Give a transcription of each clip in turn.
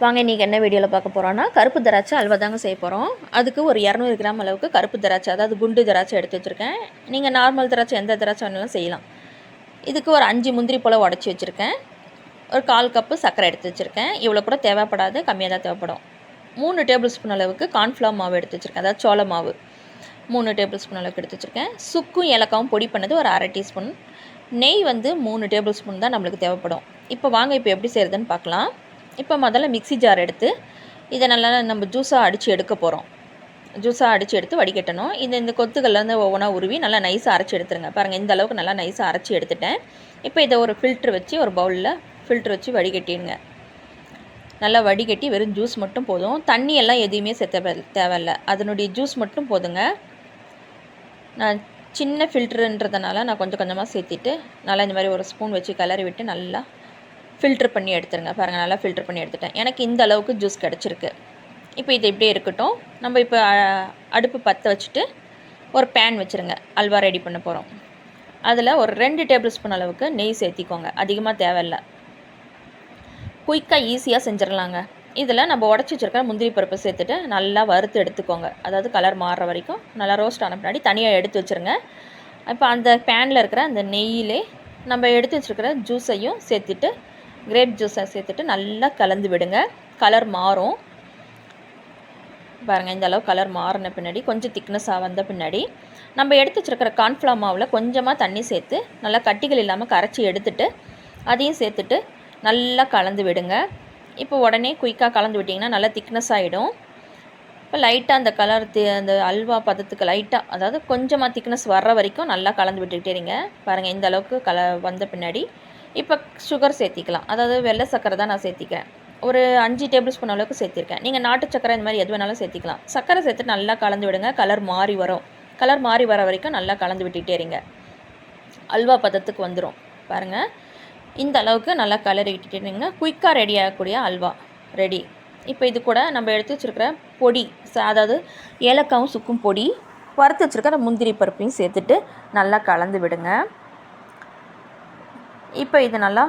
வாங்க இன்றைக்கி என்ன வீடியோவில் பார்க்க போகிறோன்னா கருப்பு திராட்சை அல்வா தாங்க செய்ய போகிறோம் அதுக்கு ஒரு இரநூறு கிராம் அளவுக்கு கருப்பு திராட்சை அதாவது குண்டு திராட்சை எடுத்து வச்சுருக்கேன். நீங்கள் நார்மல் திராட்சை எந்த திராட்சை வேணாலும் செய்யலாம். இதுக்கு ஒரு அஞ்சு முந்திரி போல் உடச்சி வச்சுருக்கேன். ஒரு கால் கப்பு சர்க்கரை எடுத்து வச்சுருக்கேன். இவ்வளோ கூட தேவைப்படாது கம்மியாக தான் தேவைப்படும். மூணு டேபிள் ஸ்பூன் அளவுக்கு கார்ன்ஃப்ளவர் மாவு எடுத்து வச்சுருக்கேன். அதாவது சோள மாவு. மூணு டேபிள் ஸ்பூன் அளவுக்கு எடுத்து வச்சுருக்கேன். சுக்கும் ஏலக்காவும் பொடி பண்ணது ஒரு அரை டீஸ்பூன். நெய் வந்து மூணு டேபிள் ஸ்பூன் தான் நம்மளுக்கு தேவைப்படும். இப்போ வாங்க இப்போ எப்படி செய்கிறதுன்னு பார்க்கலாம். இப்போ முதல்ல மிக்ஸி ஜார் எடுத்து இதை நல்லா நம்ம ஜூஸாக அடித்து எடுக்க போகிறோம். ஜூஸாக அடித்து எடுத்து வடிகட்டணும். இந்த இந்த கொத்துக்கள்லேருந்து ஒவ்வொன்றா உருவி நல்லா நைஸாக அரைச்சி எடுத்துருங்க. பாருங்கள் இந்த அளவுக்கு நல்லா நைஸாக அரைச்சி எடுத்துட்டேன். இப்போ இதை ஒரு ஃபில்ட்ரு வச்சு ஒரு பவுலில் ஃபில்ட்ரு வச்சு வடிகட்டிடுங்க. நல்லா வடிகட்டி வெறும் ஜூஸ் மட்டும் போதும். தண்ணி எல்லாம் எதுவுமே சேர்த்த தேவையில்ல. அதனுடைய ஜூஸ் மட்டும் போதுங்க. நான் சின்ன ஃபில்ட்ருன்றதுனால நான் கொஞ்சம் கொஞ்சமாக சேர்த்திட்டு நல்லா இந்த மாதிரி ஒரு ஸ்பூன் வச்சு கிளறி விட்டு நல்லா ஃபில்ட்ரு பண்ணி எடுத்துருங்க. பாருங்கள் நல்லா ஃபில்ட்ரு பண்ணி எடுத்துட்டேன். எனக்கு இந்த அளவுக்கு ஜூஸ் கிடச்சிருக்கு. இப்போ இது இப்படியே இருக்கட்டும். நம்ம இப்போ அடுப்பு பற்ற வச்சுட்டு ஒரு பேன் வச்சுருங்க. அல்வா ரெடி பண்ண போகிறோம் அதில் ஒரு ரெண்டு டேபிள் ஸ்பூன் அளவுக்கு நெய் சேர்த்திக்கோங்க. அதிகமாக தேவையில்ல. குயிக்காக ஈஸியாக செஞ்சிடலாங்க இதில் நம்ம உடச்சி வச்சுருக்க முந்திரி பருப்பை சேர்த்துட்டு நல்லா வறுத்து எடுத்துக்கோங்க. அதாவது கலர் மாறுற வரைக்கும். நல்லா ரோஸ்ட் ஆன பின்னாடி தனியாக எடுத்து வச்சுருங்க. இப்போ அந்த பேனில் இருக்கிற அந்த நெய்யிலே நம்ம எடுத்து வச்சுருக்கிற ஜூஸையும் சேர்த்துட்டு கிரேப் ஜூஸை சேர்த்துட்டு நல்லா கலந்து விடுங்க. கலர் மாறும். பாருங்கள் இந்த அளவு கலர் மாறின பின்னாடி கொஞ்சம் திக்னஸாக வந்த பின்னாடி நம்ம எடுத்து வச்சுருக்கிற கார்ன்ஃப்ளவர் மாவில் கொஞ்சமாக தண்ணி சேர்த்து நல்லா கட்டிகள் இல்லாமல் கரைச்சி எடுத்துட்டு அதையும் சேர்த்துட்டு நல்லா கலந்து விடுங்க. இப்போ உடனே குயிக்காக கலந்து விட்டிங்கன்னா நல்லா திக்னஸ் ஆகிடும் இப்போ லைட்டாக அந்த கலர் அந்த அல்வா பதத்துக்கு லைட்டாக அதாவது கொஞ்சமாக திக்னஸ் வர்ற வரைக்கும் நல்லா கலந்து விட்டுக்கிட்டே இருங்க. பாருங்கள் இந்த அளவுக்கு கல வந்த பின்னாடி இப்போ சுகர் சேர்த்திக்கலாம். அதாவது வெள்ளை சர்க்கரை தான் நான் சேர்த்திக்கிறேன். ஒரு அஞ்சு டேபிள் ஸ்பூன் அளவுக்கு சேர்த்திருக்கேன். நீங்கள் நாட்டு சக்கரை இந்த மாதிரி எது வேணாலும் சேர்த்திக்கலாம். சக்கரை சேர்த்து நல்லா கலந்து விடுங்க. கலர் மாறி வரும். கலர் மாறி வர வரைக்கும் நல்லா கலந்து விட்டுகிட்டே இருங்க. அல்வா பதத்துக்கு வந்துடும் பாருங்கள் இந்த அளவுக்கு நல்லா கலரி இருங்க. குயிக்காக ரெடி ஆகக்கூடிய அல்வா ரெடி இப்போ இது கூட நம்ம எடுத்து வச்சுருக்கிற பொடி அதாவது ஏலக்காவும் சுக்கும் பொடி வறுத்து வச்சுருக்கிற முந்திரி பருப்பையும் சேர்த்துட்டு நல்லா கலந்து விடுங்க. இப்போ இது நல்லா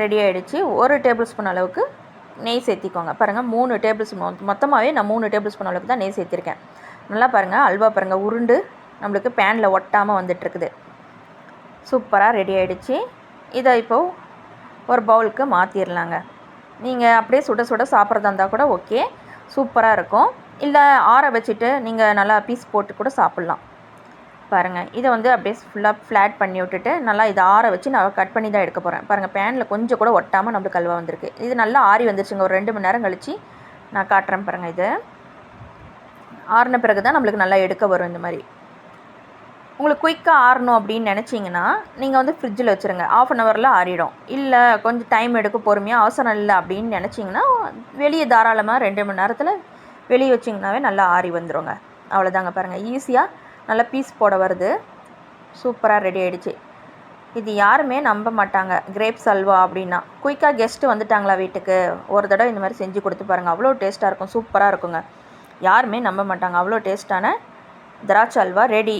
ரெடி ஆகிடுச்சு ஒரு டேபிள் ஸ்பூன் அளவுக்கு நெய் சேர்த்திக்கோங்க. பாருங்கள் மூணு டேபிள் ஸ்பூன் மொத்தமாகவே நான் மூணு டேபிள் ஸ்பூன் அளவுக்கு தான் நெய் சேர்த்திருக்கேன். நல்லா பாருங்கள் அல்வா பாருங்கள் உருண்டு நம்மளுக்கு பேனில் ஒட்டாமல் வந்துட்டுருக்குது. சூப்பராக ரெடி ஆகிடுச்சு இதை இப்போது ஒரு பவுலுக்கு மாற்றிடலாங்க நீங்கள் அப்படியே சுட சுட சாப்பிட்றதா இருந்தால் கூட ஓகே சூப்பராக இருக்கும். இல்லை ஆற வச்சுட்டு நீங்கள் நல்லா பீஸ் போட்டு கூட சாப்பிட்லாம். பாருங்கள் இதை வந்து அப்படியே ஃபுல்லாக ஃப்ளாட் பண்ணி விட்டுட்டு நல்லா இதை ஆற வச்சு நான் கட் பண்ணி தான் எடுக்க போகிறேன் பாருங்கள் பேனில் கொஞ்சம் கூட ஒட்டாமல் நம்மளுக்கு கல்வா வந்திருக்கு. இது நல்லா ஆறி வந்துருச்சுங்க. ஒரு ரெண்டு மணி நேரம் கழித்து நான் காட்டுறேன் பாருங்கள் இதை. ஆறின பிறகு தான் நம்மளுக்கு நல்லா எடுக்க வரும் இந்த மாதிரி. உங்களுக்கு குயிக்காக ஆறணும் அப்படின்னு நினச்சிங்கன்னா நீங்கள் வந்து ஃப்ரிட்ஜில் வச்சுருங்க. ஆஃப் அன் ஹவரில் ஆறிடும். இல்லை கொஞ்சம் டைம் எடுக்க பொறுமையாக அவசரம் இல்லை அப்படின்னு நினச்சிங்கன்னா வெளியே தாராளமாக ரெண்டு மணி நேரத்தில் வெளியே வச்சிங்கனாவே நல்லா ஆறி வந்துடுங்க அவ்வளோதாங்க பாருங்கள் ஈஸியாக நல்லா பீஸ் போட வருது. சூப்பராக ரெடி ஆகிடுச்சு இது யாருமே நம்ப மாட்டாங்க. கிரேப்ஸ் அல்வா அப்படின்னா. குயிக்காக கெஸ்ட்டு வந்துட்டாங்களா வீட்டுக்கு? ஒரு தடவை இந்த மாதிரி செஞ்சு கொடுத்து பாருங்கள் அவ்வளோ டேஸ்ட்டாக இருக்கும். சூப்பராக இருக்குங்க. யாருமே நம்ப மாட்டாங்க. அவ்வளோ டேஸ்ட்டான திராட்சை அல்வா ரெடி.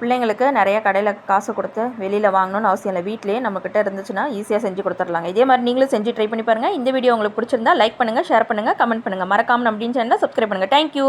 பிள்ளைங்களுக்கு நிறைய கடையில் காசு கொடுத்து வெளியில் வாங்கணும்னு அவசியம் இல்லை. வீட்லேயே நம்மக்கிட்ட இருந்துச்சுன்னா ஈஸியாக செஞ்சு கொடுத்துர்லாங்க இதே மாதிரி நீங்களும் செஞ்சு ட்ரை பண்ணி பாருங்கள் இந்த வீடியோ உங்களுக்கு பிடிச்சிருந்தா லைக் பண்ணுங்கள் ஷேர் பண்ணுங்கள் கமெண்ட் பண்ணுங்கள் மறக்காமல் அப்படின்னு சொன்னால் சப்ஸ்கிரைப் பண்ணுங்கள் தேங்க்யூ